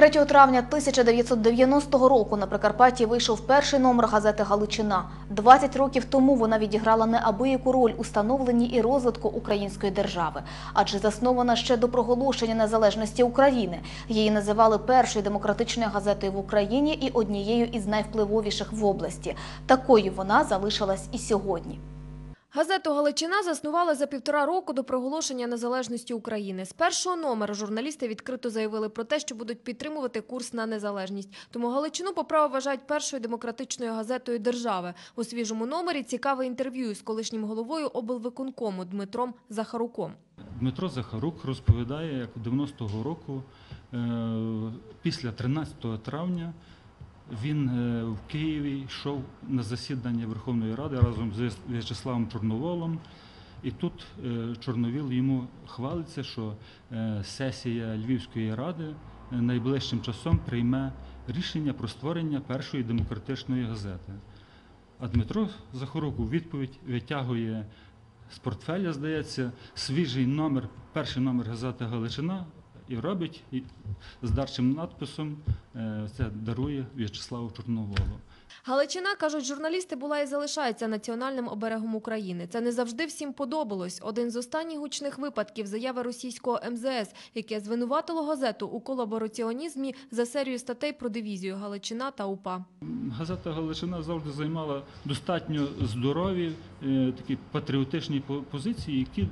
3 травня 1990 року на Прикарпатті вийшов перший номер газети Галичина. 20 років тому вона відіграла неабияку роль у становленні і розвитку української держави, адже заснована ще до проголошення незалежності України. Її називали першою демократичною газетою в Україні і однією із найвпливовіших в області. Такою вона залишилась і сьогодні. Газету Галичина заснували за півтора року до проголошення незалежності України. З першого номера журналісти відкрито заявили про те, що будуть підтримувати курс на незалежність. Тому Галичину по праву вважають першою демократичною газетою держави. У свіжому номері цікаве інтерв'ю з колишнім головою облвиконкому Дмитром Захаруком. Дмитро Захарук розповідає, як 90-го року, е, після 13 травня, він е, в Києві йшов на засідання Верховної Ради разом з В'ячеславом Чорноволом. І тут е, Чорновіл йому хвалиться, що е, сесія Львівської ради найближчим часом прийме рішення про створення першої демократичної газети. А Дмитро Захарук у відповідь витягує з портфеля, здається, свіжий номер, перший номер газети Галичина і робить і з дарчим надписом е, це дарує В'ячеславу Чорноволу. Галичина, кажуть журналісти, була і залишається національним оберегом України. Це не завжди всім подобалось. Один з останніх гучних випадків заяви російського МЗС, яке звинуватило газету у колабораціонізмі за серію статей про дивізію Галичина та УПА. Газета Галичина завжди займала достатньо здорові, е, такі патріотичні позиції, які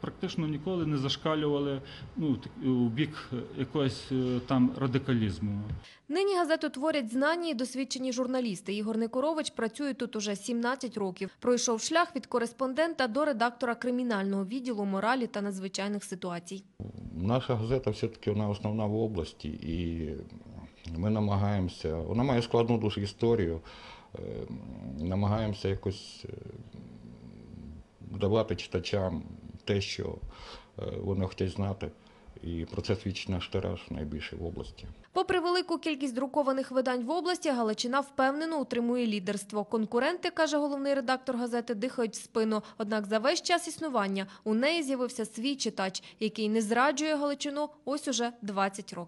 практично ніколи не зашкалювали ну, у бік якогось е, там радикалізму. Нині газету творять знані і досвідчені журналісти. Ігор Никорович працює тут уже 17 років. Пройшов шлях від кореспондента до редактора кримінального відділу моралі та надзвичайних ситуацій. Наша газета все-таки основна в області, і ми намагаємося, вона має складну дуже історію, е, намагаємося якось е, давати читачам те, що е, вони хочуть знати. І про це свідчить наш тираж найбільший в області. Попри велику кількість друкованих видань в області, Галичина впевнено утримує лідерство. Конкуренти, каже головний редактор газети, дихають в спину. Однак за весь час існування у неї з'явився свій читач, який не зраджує Галичину ось уже 20 років.